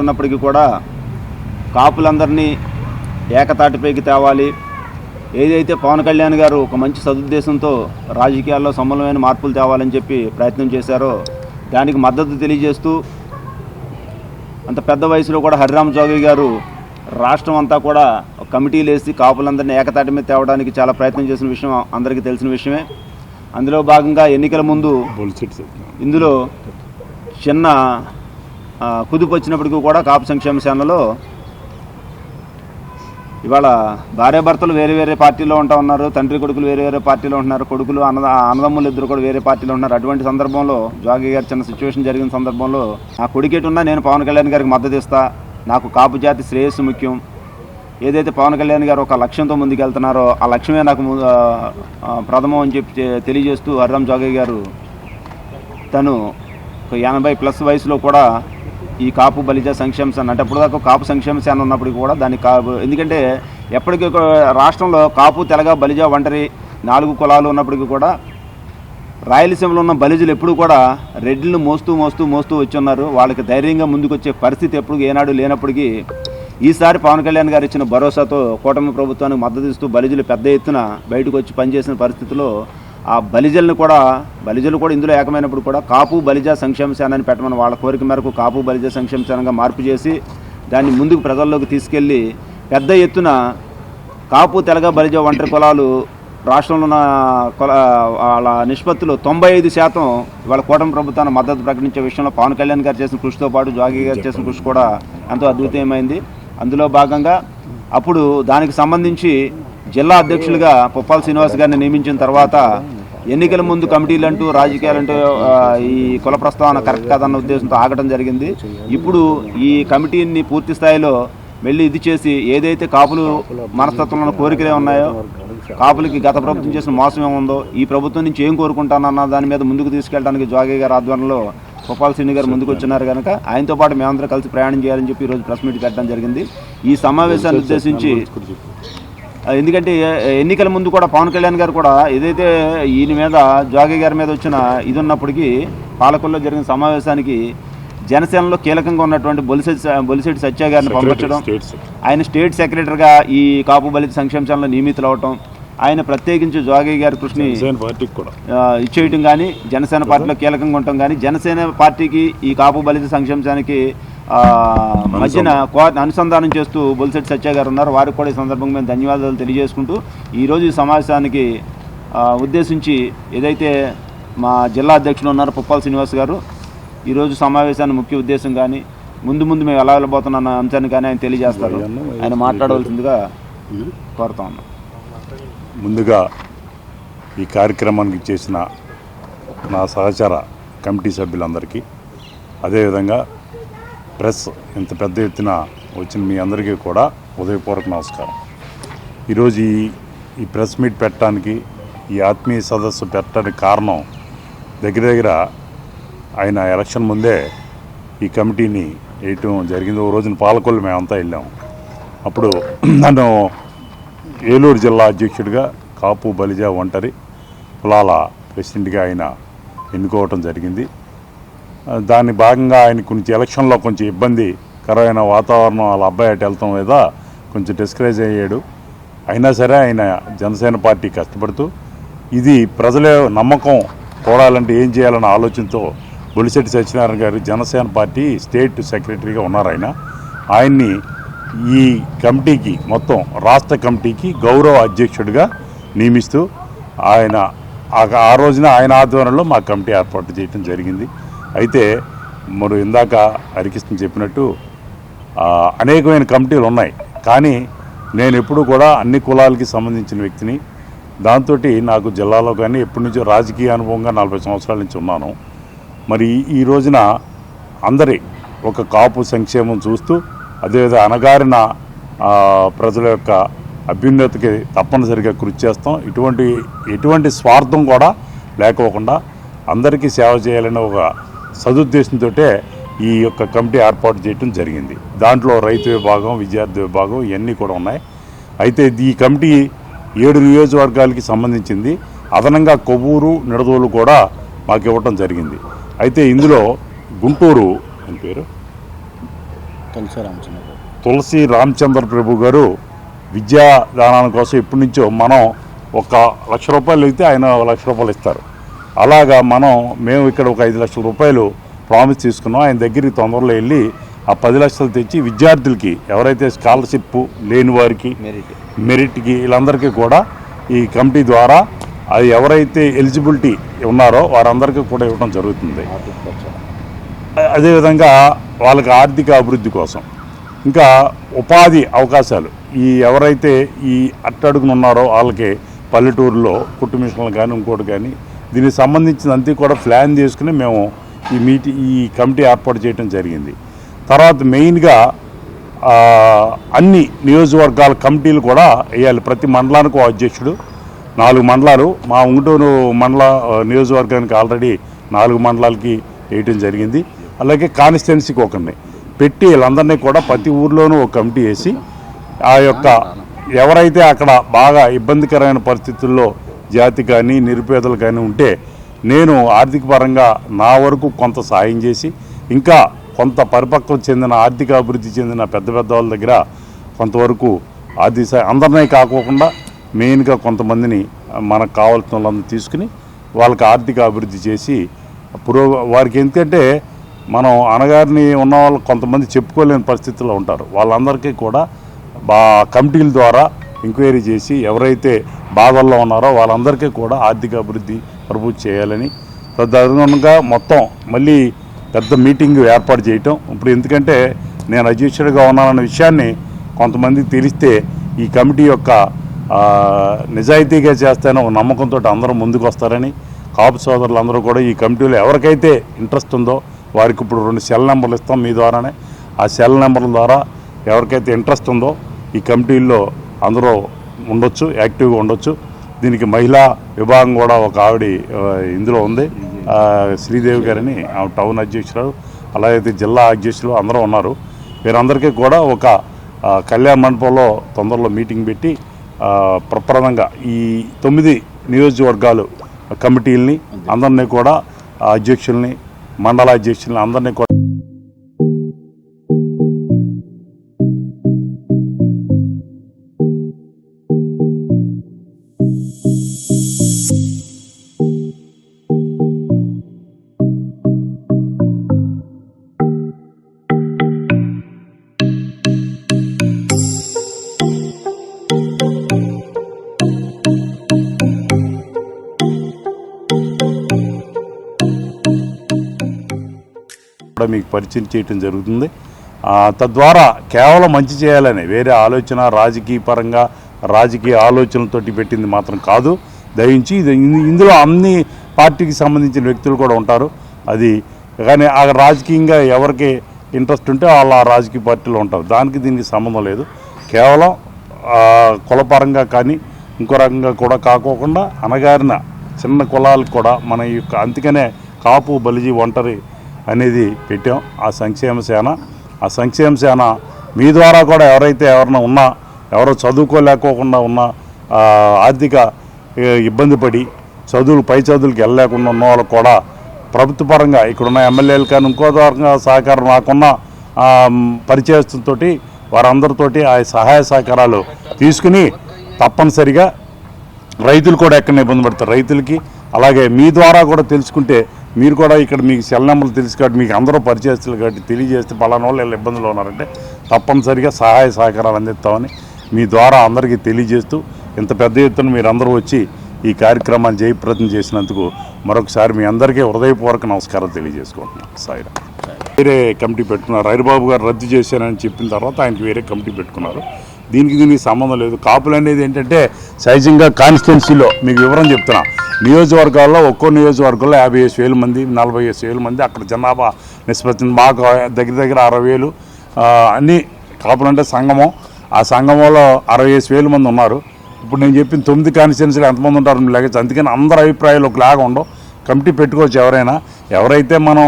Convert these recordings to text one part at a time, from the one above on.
ఉన్నప్పటికీ కూడా కాపులందరినీ ఏకతాటిపైకి తేవాలి. ఏదైతే పవన్ కళ్యాణ్ గారు ఒక మంచి సదుద్దేశంతో రాజకీయాల్లో సమూలమైన మార్పులు తేవాలని చెప్పి ప్రయత్నం చేశారో దానికి మద్దతు తెలియజేస్తూ అంత పెద్ద వయసులో కూడా హరిరామ్ జోగి గారు రాష్ట్రం అంతా కూడా కమిటీలు వేసి కాపులందరినీ ఏకతాటి మీద తేవడానికి చాలా ప్రయత్నం చేసిన విషయం అందరికీ తెలిసిన విషయమే. అందులో భాగంగా ఎన్నికల ముందు ఇందులో చిన్న కుదుపు వచ్చినప్పటికీ కూడా కాపు సంక్షేమ సేనలో ఇవాళ భార్యాభర్తలు వేరే వేరే పార్టీలో ఉంటా ఉన్నారు తండ్రి కొడుకులు వేరే వేరే పార్టీలో ఉంటున్నారు కొడుకులు అన్నద అన్నదమ్ములు ఇద్దరు కూడా వేరే పార్టీలో ఉన్నారు అటువంటి సందర్భంలో జోగి గారి చిన్న సిచ్యువేషన్ జరిగిన సందర్భంలో నా కొడుకేటి ఉన్నా నేను పవన్ కళ్యాణ్ గారికి మద్దతు ఇస్తా. నాకు కాపు జాతి శ్రేయస్సు ముఖ్యం. ఏదైతే పవన్ కళ్యాణ్ గారు ఒక లక్ష్యంతో ముందుకెళ్తున్నారో ఆ లక్ష్యమే నాకు ప్రథమం అని చెప్పి తెలియజేస్తూ అర్రామ్ జోగయ్య గారు తను ఒక ఎనభై ప్లస్ వయసులో కూడా ఈ కాపు బలిజ సంక్షేమ సేన అంటే అప్పుడు దాకా కాపు సంక్షేమ సేన ఉన్నప్పటికీ కూడా దాన్ని కాపు ఎందుకంటే ఎప్పటికీ ఒక రాష్ట్రంలో కాపు తెలగ బలిజ ఒంటరి నాలుగు కులాలు ఉన్నప్పటికీ కూడా రాయలసీమలో ఉన్న బలిజలు ఎప్పుడు కూడా రెడ్లను మోస్తూ మోస్తూ మోస్తూ వచ్చి ఉన్నారు. వాళ్ళకి ధైర్యంగా ముందుకొచ్చే పరిస్థితి ఎప్పుడు ఏనాడు లేనప్పటికీ ఈసారి పవన్ కళ్యాణ్ గారు ఇచ్చిన భరోసాతో కూటమి ప్రభుత్వానికి మద్దతు ఇస్తూ బలిజలు పెద్ద ఎత్తున బయటకు వచ్చి పనిచేసిన పరిస్థితిలో ఆ బలిజలను కూడా బలిజలు కూడా ఇందులో ఏకమైనప్పుడు కూడా కాపు బలిజ సంక్షేమ సేనాన్ని పెట్టమని వాళ్ళ కోరిక మేరకు కాపు బలిజ సంక్షేమ సేనగా మార్పు చేసి దాన్ని ముందుకు ప్రజల్లోకి తీసుకెళ్ళి పెద్ద ఎత్తున కాపు తెలగ బలిజ ఒంటరి కులాలు రాష్ట్రంలో ఉన్న కుల వాళ్ళ నిష్పత్తిలో తొంభై ఐదు శాతం ఇవాళ కూటమి ప్రభుత్వాన్ని మద్దతు ప్రకటించే విషయంలో పవన్ కళ్యాణ్ గారు చేసిన కృషితో పాటు జాగీ గారు చేసిన కృషి కూడా ఎంతో అద్భుతమైంది. అందులో భాగంగా అప్పుడు దానికి సంబంధించి జిల్లా అధ్యక్షులుగా పుప్పాల శ్రీనివాస్ గారిని నియమించిన తర్వాత ఎన్నికల ముందు కమిటీలు అంటూ రాజకీయాలంటూ ఈ కుల ప్రస్తావన కరెక్ట్ కాదన్న ఉద్దేశంతో ఆగటం జరిగింది. ఇప్పుడు ఈ కమిటీని పూర్తి స్థాయిలో వెళ్ళి ఇది చేసి ఏదైతే కాపులు మనస్తత్వంలో కోరికలే ఉన్నాయో కాపులకి గత ప్రభుత్వం చేసిన మోసం ఏముందో ఈ ప్రభుత్వం నుంచి ఏం కోరుకుంటానన్న దాని మీద ముందుకు తీసుకెళ్ళడానికి జోగి గారి ఆధ్వర్యంలో గోపాల్ సింగ్ గారు ముందుకు వచ్చినారు కనుక ఆయనతో పాటు మేమందరం కలిసి ప్రయాణం చేయాలని చెప్పి ఈరోజు ప్రెస్ మీట్ పెట్టడం జరిగింది. ఈ సమావేశాన్ని ఉద్దేశించి ఎందుకంటే ఎన్నికల ముందు కూడా పవన్ కళ్యాణ్ గారు కూడా ఏదైతే ఈయన మీద జోగి గారి మీద వచ్చిన ఇది ఉన్నప్పటికీ పాలకుల్లో జరిగిన సమావేశానికి జనసేనలో కీలకంగా ఉన్నటువంటి బొలిశెట్టి స- బొలిశెట్టి సత్య గారిని పంపించడం ఆయన స్టేట్ సెక్రటరీగా ఈ కాపు బలిత సంక్షేమ నియమితులు అవటం ఆయన ప్రత్యేకించి జోగి గారి ఆ, ఇచ్చేయటం కానీ జనసేన పార్టీలో కీలకంగా ఉండటం కానీ జనసేన పార్టీకి ఈ కాపు బలిత సంక్షేమ సేనకి ఆ, మధ్యన కో అనుసంధానం చేస్తూ బొలిశెట్టి సత్య గారు ఉన్నారు. వారికి కూడా ఈ సందర్భంగా మేము ధన్యవాదాలు తెలియజేసుకుంటూ ఈరోజు ఈ సమావేశానికి ఉద్దేశించి ఏదైతే మా జిల్లా అధ్యక్షులు ఉన్నారు పుప్పాల శ్రీనివాస్ గారు ఈరోజు సమావేశాన్ని ముఖ్య ఉద్దేశం కానీ ముందు ముందు మేము ఎలా వెళ్ళబోతున్న అన్న అంశాన్ని కానీ ఆయన తెలియజేస్తారు. ఆయన మాట్లాడవలసిందిగా కోరుతా ఉన్నాం. ముందుగా ఈ కార్యక్రమానికి చేసిన నా సహచర కమిటీ సభ్యులందరికీ అదేవిధంగా ప్రెస్ ఇంత పెద్ద ఎత్తున వచ్చిన మీ అందరికీ కూడా ఉదయపూర్వక నమస్కారం. ఈరోజు ఈ ఈ ప్రెస్ మీట్ పెట్టడానికి ఈ ఆత్మీయ సదస్సు పెట్టడానికి కారణం దగ్గర దగ్గర ఆయన ఎలక్షన్ ముందే ఈ కమిటీని వేయటం జరిగింది. ఓ రోజున పాలకొల్లు మేమంతా వెళ్ళాం. అప్పుడు నన్ను ఏలూరు జిల్లా అధ్యక్షుడిగా కాపు బలిజ ఒంటరి కులాల ప్రెసిడెంట్గా ఆయన ఎన్నుకోవటం జరిగింది. దాని భాగంగా ఆయన కొంచెం ఎలక్షన్లో కొంచెం ఇబ్బందికరమైన వాతావరణం వాళ్ళ అబ్బాయి అటు వెళ్తాం మీద కొంచెం డిస్కరేజ్ అయ్యాడు. అయినా సరే ఆయన జనసేన పార్టీ కష్టపడుతూ ఇది ప్రజల నమ్మకం కూడాలంటే ఏం చేయాలన్న ఆలోచనతో బొలిశెట్టి సత్యనారాయణ గారు జనసేన పార్టీ స్టేట్ సెక్రటరీగా ఉన్నారు ఆయన. ఆయన్ని ఈ కమిటీకి మొత్తం రాష్ట్ర కమిటీకి గౌరవ అధ్యక్షుడిగా నియమిస్తూ ఆయన ఆ- రోజున ఆయన ఆధ్వర్యంలో మా కమిటీ ఏర్పాటు చేయడం జరిగింది. అయితే మరి ఇందాక హరికృష్ణ చెప్పినట్టు అనేకమైన కమిటీలు ఉన్నాయి. కానీ నేను ఎప్పుడు కూడా అన్ని కులాలకి సంబంధించిన వ్యక్తిని దాంతో నాకు జిల్లాలో కానీ ఎప్పటి నుంచో రాజకీయ అనుభవంగా నలభై సంవత్సరాల నుంచి ఉన్నాను. మరి ఈ రోజున అందరి ఒక కాపు సంక్షేమం చూస్తూ అదేవిధంగా అనగారిన ప్రజల యొక్క అభ్యున్నతికి తప్పనిసరిగా కృషి చేస్తాం. ఇటువంటి ఎటువంటి స్వార్థం కూడా లేకోకుండా అందరికీ సేవ చేయాలనే ఒక సదుద్దేశంతో ఈ యొక్క కమిటీ ఏర్పాటు చేయడం జరిగింది. దాంట్లో రైతు విభాగం విద్యార్థి విభాగం ఇవన్నీ కూడా ఉన్నాయి. అయితే ఈ కమిటీ ఏడు నియోజకవర్గాలకి సంబంధించింది. అదనంగా కొవ్వూరు నిడదోలు కూడా మాకు ఇవ్వటం జరిగింది. అయితే ఇందులో గుంటూరు అని పేరు? తులసి రామచంద్ర తులసి రామచంద్ర ప్రభు గారు విద్యా దానాల కోసం ఎప్పటి నుంచో మనం ఒక లక్ష రూపాయలు అయితే ఆయన లక్ష రూపాయలు ఇస్తారు. అలాగా మనం మేము ఇక్కడ ఒక ఐదు లక్షల రూపాయలు ప్రామిస్ తీసుకున్నాం. ఆయన దగ్గరికి తొందరలో వెళ్ళి ఆ పది లక్షలు తెచ్చి విద్యార్థులకి ఎవరైతే స్కాలర్షిప్ లేని వారికి మెరిట్ మెరిట్కి వీళ్ళందరికీ కూడా ఈ కమిటీ ద్వారా అది ఎవరైతే ఎలిజిబిలిటీ ఉన్నారో వారందరికీ కూడా ఇవ్వడం జరుగుతుంది. అదేవిధంగా వాళ్ళకి ఆర్థిక అభివృద్ధి కోసం. ఇంకా ఉపాధి అవకాశాలు. ఈ ఎవరైతే ఈ అట్టడుగున ఉన్నారో వాళ్ళకి పల్లెటూరులో కుట్టు మిషన్లు కానీ ఇంకోటి కానీ దీనికి సంబంధించిన అంతా కూడా ప్లాన్ చేసుకుని మేము ఈ మీటి ఈ కమిటీ ఏర్పాటు చేయడం జరిగింది. తర్వాత మెయిన్గా అన్ని నియోజకవర్గాల కమిటీలు కూడా వేయాలి. ప్రతి మండలానికి అధ్యక్షుడు నాలుగు మండలాలు. మా ఉంగుటూరు మండల నియోజకవర్గానికి ఆల్రెడీ నాలుగు మండలాలకి వేయటం జరిగింది. అలాగే కాన్స్టిట్యున్సీకి ఒకరిని పెట్టి వీళ్ళందరినీ కూడా ప్రతి ఊర్లోనూ ఒక కమిటీ వేసి ఆ యొక్క ఎవరైతే అక్కడ బాగా ఇబ్బందికరమైన పరిస్థితుల్లో జాతి కానీ నిరుపేదలు కానీ ఉంటే నేను ఆర్థిక పరంగా నా వరకు కొంత సాయం చేసి ఇంకా కొంత పరిపక్వం చెందిన ఆర్థిక అభివృద్ధి చెందిన పెద్ద పెద్ద వాళ్ళ దగ్గర కొంతవరకు ఆర్థిక సాయం అందరినీ కాకోకుండా మెయిన్గా కొంతమందిని మనకు కావాల్సిన వాళ్ళని తీసుకుని వాళ్ళకి ఆర్థిక అభివృద్ధి చేసి పురో వారికి ఎందుకంటే మనం అనగారిని ఉన్న వాళ్ళు కొంతమంది చెప్పుకోలేని పరిస్థితుల్లో ఉంటారు. వాళ్ళందరికీ కూడా బా కమిటీల ద్వారా ఎంక్వైరీ చేసి ఎవరైతే బాధల్లో ఉన్నారో వాళ్ళందరికీ కూడా ఆర్థిక అభివృద్ధి ప్రభుత్వం చేయాలని తదనుగుణంగా మొత్తం మళ్ళీ పెద్ద మీటింగ్ ఏర్పాటు చేయటం. ఇప్పుడు ఎందుకంటే నేను అధ్యక్షుడిగా ఉన్నానన్న విషయాన్ని కొంతమంది తెలిస్తే ఈ కమిటీ యొక్క నిజాయితీగా చేస్తానో ఒక నమ్మకంతో అందరూ ముందుకు వస్తారని కాపు సోదరులు అందరూ కూడా ఈ కమిటీలో ఎవరికైతే ఇంట్రెస్ట్ ఉందో వారికి ఇప్పుడు రెండు సెల్ నెంబర్లు ఇస్తాం మీ ద్వారానే. ఆ సెల్ నెంబర్ల ద్వారా ఎవరికైతే ఇంట్రెస్ట్ ఉందో ఈ కమిటీల్లో అందరూ ఉండొచ్చు యాక్టివ్గా ఉండొచ్చు. దీనికి మహిళా విభాగం కూడా ఒక ఆవిడ ఇందులో ఉంది. శ్రీదేవి గారని ఆమె టౌన్ అధ్యక్షురాలు అలాగే జిల్లా అధ్యక్షులు అందరూ ఉన్నారు. వీరందరికీ కూడా ఒక కళ్యాణ మండపంలో తొందరలో మీటింగ్ పెట్టి ప్రప్రదంగా ఈ తొమ్మిది నియోజకవర్గాలు కమిటీలని అందరినీ కూడా అధ్యక్షుల్ని మండల అందరినీ కూడా మీకు పరిచయం చేయటం జరుగుతుంది. తద్వారా కేవలం మంచి చేయాలని వేరే ఆలోచన రాజకీయ పరంగా రాజకీయ ఆలోచనలతోటి పెట్టింది మాత్రం కాదు. దయించి ఇది ఇందులో అన్ని పార్టీకి సంబంధించిన వ్యక్తులు కూడా ఉంటారు. అది కానీ ఆ రాజకీయంగా ఎవరికి ఇంట్రెస్ట్ ఉంటే వాళ్ళు ఆ రాజకీయ పార్టీలో ఉంటారు. దానికి దీనికి సంబంధం లేదు. కేవలం కులపరంగా కానీ ఇంకో రకంగా కూడా కాకోకుండా అనగారిన చిన్న కులాలకు కూడా మన యొక్క అందుకనే కాపు బలిజీ ఒంటరి అనేది పెట్టాం. ఆ సంక్షేమ సేన ఆ సంక్షేమ సేన మీ ద్వారా కూడా ఎవరైతే ఎవరైనా ఉన్నా ఎవరో చదువుకోలేకోకుండా ఉన్న ఆర్థిక ఇబ్బంది పడి చదువులు పై చదువులకు వెళ్ళలేకుండా ఉన్న వాళ్ళకు కూడా ప్రభుత్వ పరంగా ఇక్కడున్న ఎమ్మెల్యేలు కానీ ఇంకో రకంగా సహకారం నాకున్న పరిచయస్తుతో పరిచయస్తులతో వారందరితోటి ఆ సహాయ సహకారాలు తీసుకుని తప్పనిసరిగా రైతులు కూడా ఎక్కడ ఇబ్బంది పడతారు? రైతులకి అలాగే మీ ద్వారా కూడా తెలుసుకుంటే మీరు కూడా ఇక్కడ మీకు సెల్ నెంబర్లు తెలుసు కాబట్టి మీకు అందరూ పరిచయస్తులు కాబట్టి తెలియజేస్తే పలానా వాళ్ళు వీళ్ళు ఇబ్బందులు ఉన్నారంటే తప్పనిసరిగా సహాయ సహకారాలు అందిస్తామని మీ ద్వారా అందరికీ తెలియజేస్తూ ఇంత పెద్ద ఎత్తున మీరందరూ వచ్చి ఈ కార్యక్రమాన్ని జయప్రదం చేసినందుకు మరొకసారి మీ అందరికీ హృదయపూర్వక నమస్కారం తెలియజేసుకుంటున్నాను సాయిరా వేరే కమిటీ పెట్టుకున్నారు. హరిబాబు గారు రద్దు చేశారని చెప్పిన తర్వాత ఆయనకి వేరే కమిటీ పెట్టుకున్నారు. దీనికి దీనికి సంబంధం లేదు. కాపులు అనేది ఏంటంటే సహజంగా కాన్స్టిట్యున్సీలో మీకు వివరం చెప్తున్నా. నియోజకవర్గాల్లో ఒక్కో నియోజకవర్గంలో యాభై ఐదు వేల మంది నలభై ఐదు వేల మంది అక్కడ జనాభా నిష్పత్తి మాకు దగ్గర దగ్గర అరవై వేలు అన్నీ కాపులంటే కాపులు అంటే సంగమం ఆ సంగమంలో అరవై ఐదు వేల మంది ఉన్నారు. ఇప్పుడు నేను చెప్పిన తొమ్మిది కాన్స్టిట్యున్సీలు ఎంతమంది ఉంటారు లేకపోతే అందుకని అందరి అభిప్రాయాలు ఒకలాగా ఉండవు. కమిటీ పెట్టుకోవచ్చు ఎవరైనా. ఎవరైతే మనం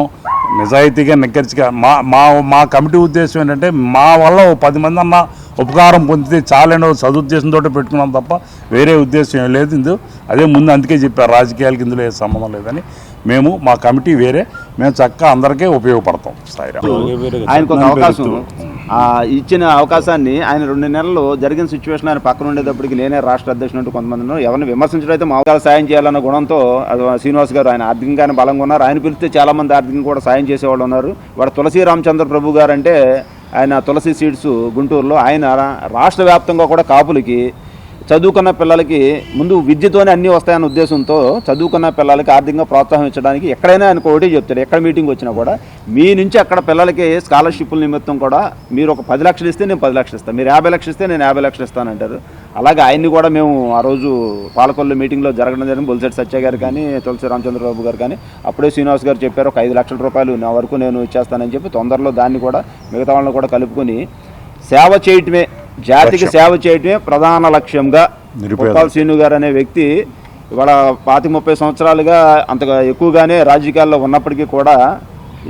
నిజాయితీగా నిగ్గరిచిగా మా మా మా కమిటీ ఉద్దేశం ఏంటంటే మా వల్ల ఓ పది మంది అన్న ఉపకారం పొందితే చాలని సదుద్దేశంతో పెట్టుకున్నాం తప్ప వేరే ఉద్దేశం ఏం లేదు ఇందు. అదే ముందు అందుకే చెప్పారు రాజకీయాలకి ఇందులో ఏ సంబంధం లేదని. మేము మా కమిటీ వేరే. మేము చక్కగా అందరికీ ఉపయోగపడతాం సాయిరామ్ ఆయనకు ఒక అవకాశం ఇచ్చిన అవకాశాన్ని ఆయన రెండు నెలలు జరిగిన సిచ్యువేషన్ ఆయన పక్కన ఉండేటప్పటికి నేనే రాష్ట్ర అధ్యక్షుడు అంటూ కొంతమంది ఎవరిని విమర్శించడం అయితే మా సాయం చేయాలన్న గుణంతో శ్రీనివాస్ గారు ఆయన ఆర్థికంగానే బలంగా ఉన్నారు. ఆయన పిలిస్తే చాలా మంది ఆర్థికంగా కూడా సాయం చేసేవాళ్ళు ఉన్నారు. వాడు తులసి రామచంద్ర ప్రభు గారు అంటే ఆయన తులసి సీడ్స్ గుంటూరులో ఆయన రాష్ట్ర వ్యాప్తంగా కూడా కాపులకి చదువుకున్న పిల్లలకి ముందు విద్యతోనే అన్నీ వస్తాయన్న ఉద్దేశంతో చదువుకున్న పిల్లలకి ఆర్థికంగా ప్రోత్సాహం ఇచ్చడానికి ఎక్కడైనా ఆయన ఒకటే చెప్తాడు. ఎక్కడ మీటింగ్ వచ్చినా కూడా మీ నుంచి అక్కడ పిల్లలకి స్కాలర్షిప్ల నిమిత్తం కూడా మీరు ఒక పది లక్షలు ఇస్తే నేను పది లక్షలు ఇస్తాను. మీరు యాభై లక్షలు ఇస్తే నేను యాభై లక్షలు ఇస్తానంటారు అలాగే ఆయన్ని కూడా మేము ఆ రోజు పాలకొల్లు మీటింగ్లో జరగడం జరిగింది. బొలిసెట్ సత్య గారు కానీ తులసి రామచంద్రబాబు గారు కానీ అప్పుడే శ్రీనివాస్ గారు చెప్పారు ఒక ఐదు లక్షల రూపాయలు నా వరకు నేను ఇచ్చేస్తానని చెప్పి తొందరలో దాన్ని కూడా మిగతా వాళ్ళని కూడా కలుపుకొని సేవ చేయటమే జాతికి సేవ చేయటమే ప్రధాన లక్ష్యంగా. గోపాల్ శ్రీను గారు అనే వ్యక్తి ఇవాళ పాతి ముప్పై సంవత్సరాలుగా అంతగా ఎక్కువగానే రాజకీయాల్లో ఉన్నప్పటికీ కూడా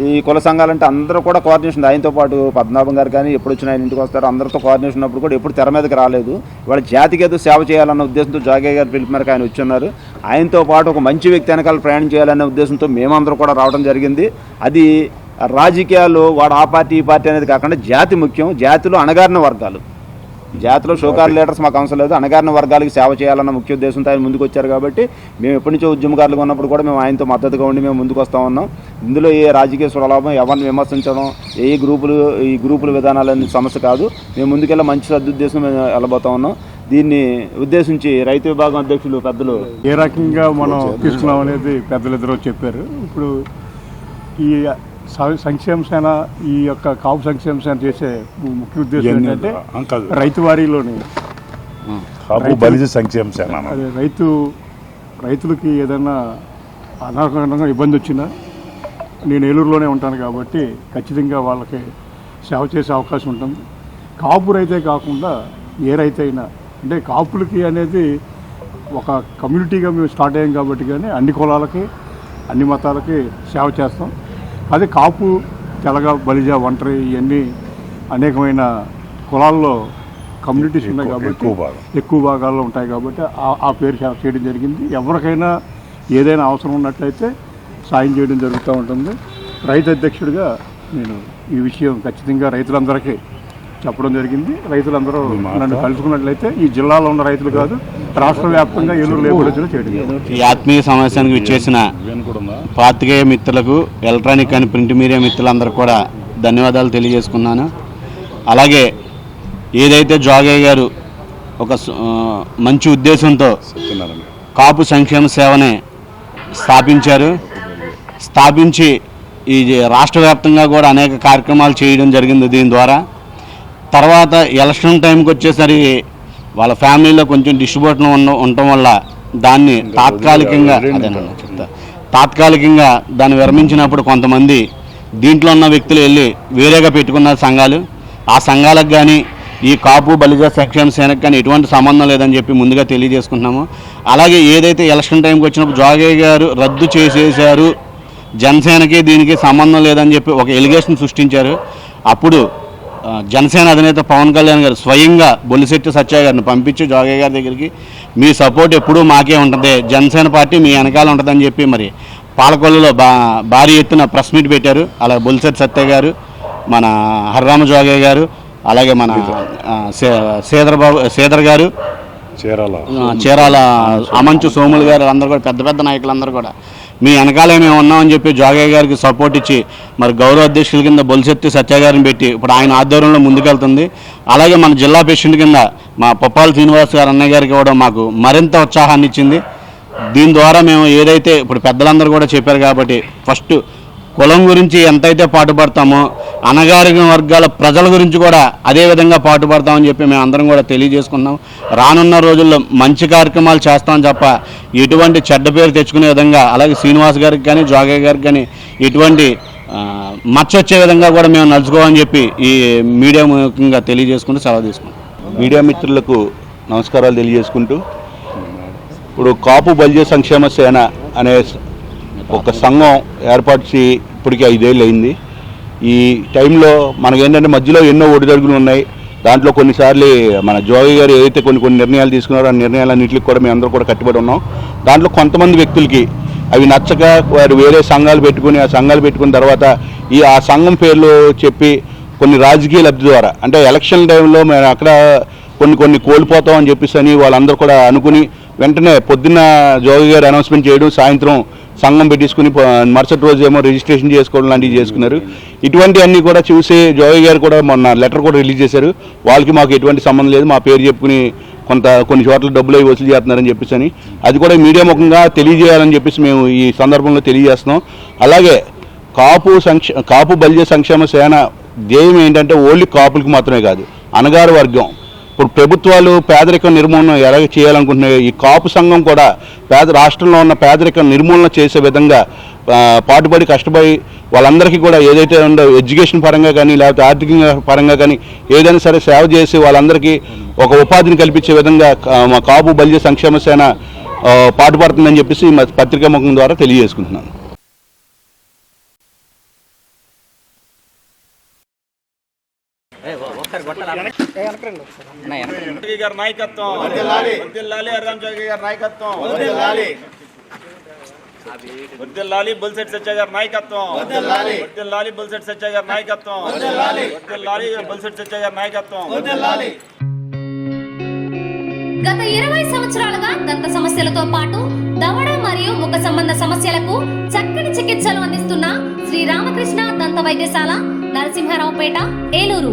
ఈ కుల సంఘాలంటే అందరూ కూడా కోఆర్డినేషన్ ఆయనతో పాటు పద్మనాభం గారు కానీ ఎప్పుడు వచ్చిన ఆయన ఇంటికి వస్తారో. అందరితో కోఆర్డినేషన్ ఉన్నప్పుడు కూడా ఎప్పుడు తెర మీదకి రాలేదు. ఇవాళ జాతికి ఏదో సేవ చేయాలన్న ఉద్దేశంతో జాగే గారు పిలుపు మేరకు ఆయన వచ్చి ఉన్నారు ఆయనతో పాటు ఒక మంచి వ్యక్తి వెనకాల ప్రయాణం చేయాలనే ఉద్దేశంతో మేమందరూ కూడా రావడం జరిగింది. అది రాజకీయాలు వాడు ఆ పార్టీ ఈ పార్టీ అనేది కాకుండా జాతి ముఖ్యం. జాతిలో అణగారిన వర్గాలు. జాతిలో షోకార్ లీడర్స్ మాకు అవసరం లేదు. అణగారిన వర్గాలకు సేవ చేయాలన్న ముఖ్య ఉద్దేశంతో ఆయన ముందుకు వచ్చారు కాబట్టి మేము ఎప్పటి నుంచో ఉద్యమకారులుగా ఉన్నప్పుడు కూడా మేము ఆయనతో మద్దతుగా ఉండి మేము ముందుకు వస్తూ ఉన్నాం. ఇందులో ఏ రాజకీయ స్వలాభం ఎవరిని విమర్శించడం ఏ గ్రూపులు ఈ గ్రూపుల విధానాలు అనే సమస్య కాదు. మేము ముందుకెళ్ళి మంచి సదుద్దేశం మేము వెళ్ళబోతా ఉన్నాం. దీన్ని ఉద్దేశించి రైతు విభాగం అధ్యక్షులు పెద్దలు ఏ రకంగా మనం తీసుకున్నాం అనేది పెద్దలిద్దరూ చెప్పారు. ఇప్పుడు ఈ సంక్షేమ సేన ఈ యొక్క కాపు సంక్షేమ సేన చేసే ముఖ్య ఉద్దేశం ఏంటంటే. రైతు వారీలోని కాపు బలిజ సంక్షేమ సేన. అదే రైతు రైతులకి ఏదైనా అనారోగ్యంగా ఇబ్బంది వచ్చినా నేను ఏలూరులోనే ఉంటాను కాబట్టి ఖచ్చితంగా వాళ్ళకి సేవ చేసే అవకాశం ఉంటుంది కాపు రైతే కాకుండా ఏ రైతు అయినా అంటే కాపులకి అనేది ఒక కమ్యూనిటీగా మేము స్టార్ట్ అయ్యాం కాబట్టి కానీ అన్ని కులాలకి అన్ని మతాలకి సేవ చేస్తాం అదే కాపు తెలగ బలిజ ఒంటరి ఇవన్నీ అనేకమైన కులాల్లో కమ్యూనిటీస్ ఉన్నాయి కాబట్టి ఎక్కువ భాగం. ఎక్కువ భాగాల్లో ఉంటాయి కాబట్టి ఆ- ఆ పేరు చేయడం జరిగింది ఎవరికైనా ఏదైనా అవసరం ఉన్నట్లయితే సాయం చేయడం జరుగుతూ ఉంటుంది రైతు అధ్యక్షుడిగా నేను ఈ విషయం ఖచ్చితంగా రైతులందరికీ చెప్పడం జరిగింది. రైతులందరూ నన్ను కలుసుకున్నట్లయితే ఈ జిల్లాలో ఉన్న రైతులు కాదు రాష్ట్ర వ్యాప్తంగా ఏలూరు చేయడం ఈ ఆత్మీయ సమావేశానికి విచ్చేసిన? పాత్రికేయ మిత్రులకు ఎలక్ట్రానిక్ అండ్ ప్రింట్ మీడియా మిత్రులందరూ కూడా ధన్యవాదాలు తెలియజేసుకున్నాను. అలాగే ఏదైతే జోగయ్య గారు ఒక మంచి ఉద్దేశంతో. కాపు సంక్షేమ సేవని స్థాపించారు. స్థాపించి ఈ రాష్ట్ర వ్యాప్తంగా కూడా అనేక కార్యక్రమాలు చేయడం జరిగింది దీని ద్వారా. తర్వాత ఎలక్షన్ టైంకి వచ్చేసరికి వాళ్ళ ఫ్యామిలీలో కొంచెం డిస్ట్రిబ్యూషన్ ఉన్న ఉండటం వల్ల దాన్ని తాత్కాలికంగా అదేనన్నా చెప్తా. తాత్కాలికంగా దాన్ని విరమించినప్పుడు కొంతమంది దీంట్లో ఉన్న వ్యక్తులు వెళ్ళి వేరేగా పెట్టుకున్న సంఘాలు ఆ సంఘాలకు కానీ ఈ కాపు బలిజ సంక్షేమ సేనకు కానీ ఎటువంటి సంబంధం లేదని చెప్పి ముందుగా తెలియజేసుకుంటున్నాము. అలాగే ఏదైతే ఎలక్షన్ టైంకి వచ్చినప్పుడు జోగయ్య గారు రద్దు చేసేశారు జనసేనకి దీనికి సంబంధం లేదని చెప్పి ఒక ఎలిగేషన్ సృష్టించారు. అప్పుడు జనసేన అధినేత పవన్ కళ్యాణ్ గారు స్వయంగా బొలిశెట్టి సత్య గారిని పంపించి జోగయ్య గారి దగ్గరికి మీ సపోర్ట్ ఎప్పుడూ మాకే ఉంటుంది జనసేన పార్టీ మీ వెనకాల ఉంటుందని చెప్పి మరి పాలకొల్లులో బా భారీ ఎత్తున ప్రెస్ మీట్ పెట్టారు. అలాగే బొలిశెట్టి సత్య గారు మన హర్రామ జోగయ్య గారు అలాగే మన ఆ, సే- సేదర్ బాబు సేదర్ గారు చీరాల. చీరాల అమంచు సోములు గారు అందరూ కూడా పెద్ద పెద్ద నాయకులందరూ కూడా మీ వెనకాలే మేము ఉన్నామని చెప్పి జోగయ్య గారికి సపోర్ట్ ఇచ్చి మరి గౌరవ అధ్యక్షుల కింద బొలిసెత్తి సత్య గారిని పెట్టి ఇప్పుడు ఆయన ఆధ్వర్యంలో ముందుకెళ్తుంది. అలాగే మన జిల్లా పేషెంట్ కింద మా పప్పాల శ్రీనివాస్ గారు అన్నయ్య గారికి కూడా మాకు మరింత ఉత్సాహాన్ని ఇచ్చింది. దీని ద్వారా మేము ఏదైతే ఇప్పుడు పెద్దలందరూ కూడా చెప్పారు కాబట్టి ఫస్ట్ కులం గురించి ఎంతైతే పాటుపడతామో అనగారిన వర్గాల ప్రజల గురించి కూడా అదే విధంగా పాటుపడతామని చెప్పి మేము అందరం కూడా తెలియజేసుకున్నాం రానున్న రోజుల్లో మంచి కార్యక్రమాలు చేస్తామని తప్ప ఎటువంటి చెడ్డ పేరు తెచ్చుకునే విధంగా అలాగే శ్రీనివాస్ గారికి కానీ జోగయ్య గారికి కానీ ఎటువంటి మచ్చొచ్చే వచ్చే విధంగా కూడా మేము నడుచుకోమని చెప్పి ఈ మీడియా ముఖ్యంగా తెలియజేసుకుంటూ సెలవు తీసుకుంటాం మీడియా మిత్రులకు నమస్కారాలు తెలియజేసుకుంటూ ఇప్పుడు కాపు బల్జే సంక్షేమ సేన అనే ఒక సంఘం ఏర్పాటు చేసి ఇప్పటికీ ఐదేళ్ళు అయింది. ఈ టైంలో మనకేంటంటే మధ్యలో ఎన్నో ఒడిదడుగులు ఉన్నాయి. దాంట్లో కొన్నిసార్లు మన జోగి గారు ఏదైతే కొన్ని కొన్ని నిర్ణయాలు తీసుకున్నారో ఆ నిర్ణయాలన్నింటికి కూడా మేము అందరూ కూడా కట్టుబడి ఉన్నాం. దాంట్లో కొంతమంది వ్యక్తులకి అవి నచ్చక వారు వేరే సంఘాలు పెట్టుకుని ఆ సంఘాలు పెట్టుకున్న తర్వాత ఈ ఆ సంఘం పేర్లు చెప్పి కొన్ని రాజకీయ లబ్ధి ద్వారా అంటే ఎలక్షన్ టైంలో మేము అక్కడ కొన్ని కొన్ని కోల్పోతాం అని చెప్పేసి అని వాళ్ళందరూ కూడా అనుకుని వెంటనే పొద్దున్న జోగి గారు అనౌన్స్మెంట్ చేయడం సాయంత్రం సంఘం పెట్టించుకుని మరుసటి రోజు ఏమో రిజిస్ట్రేషన్ చేసుకోవడం లాంటివి చేసుకున్నారు. ఇటువంటివన్నీ కూడా చూసి జోగి గారు కూడా మొన్న లెటర్ కూడా రిలీజ్ చేశారు. వాళ్ళకి మాకు ఎటువంటి సంబంధం లేదు. మా పేరు చెప్పుకుని కొంత కొన్ని చోట్ల డబ్బులు అవి వసూలు చేస్తున్నారని చెప్పేసి అని. అది కూడా మీడియా ముఖంగా తెలియజేయాలని చెప్పేసి మేము ఈ సందర్భంలో తెలియజేస్తున్నాం. అలాగే కాపు సంక్ష కాపు బలిజ సంక్షేమ సేన ధ్యేయం ఏంటంటే ఓన్లీ కాపులకు మాత్రమే కాదు. అనగారు వర్గం ఇప్పుడు ప్రభుత్వాలు పేదరిక నిర్మూలన ఎలాగ చేయాలనుకుంటున్నాయో ఈ కాపు సంఘం కూడా పేద రాష్ట్రంలో ఉన్న పేదరిక నిర్మూలన చేసే విధంగా పాటుపడి కష్టపడి వాళ్ళందరికీ కూడా ఏదైతే ఉందో ఎడ్యుకేషన్ పరంగా కానీ లేకపోతే ఆర్థికంగా పరంగా కానీ ఏదైనా సరే సేవ చేసి వాళ్ళందరికీ ఒక ఉపాధిని కల్పించే విధంగా మా కాపు బలిజ సంక్షేమ సేన పాటుపడుతుందని చెప్పేసి ఈ పత్రికా ముఖం ద్వారా తెలియజేసుకుంటున్నాను జోగి గారి నాయకత్వం. వర్ధిల్లాలి అర్రం జోగి గారి నాయకత్వం. వర్ధిల్లాలి బుల్సెట్ సత్య గారి నాయకత్వం. వర్ధిల్లాలి బుల్సెట్ సత్య గారి నాయకత్వం. వర్ధిల్లాలి బుల్సెట్ సత్య గారి నాయకత్వం. గత ఇరవై సంవత్సరాలుగా దంత సమస్యలతో పాటు దవడ మరియు ముఖ సంబంధ సమస్యలకు చక్కని చికిత్సలు అందిస్తున్న శ్రీ రామకృష్ణ దంత వైద్యశాల నరసింహారావుపేట ఏలూరు.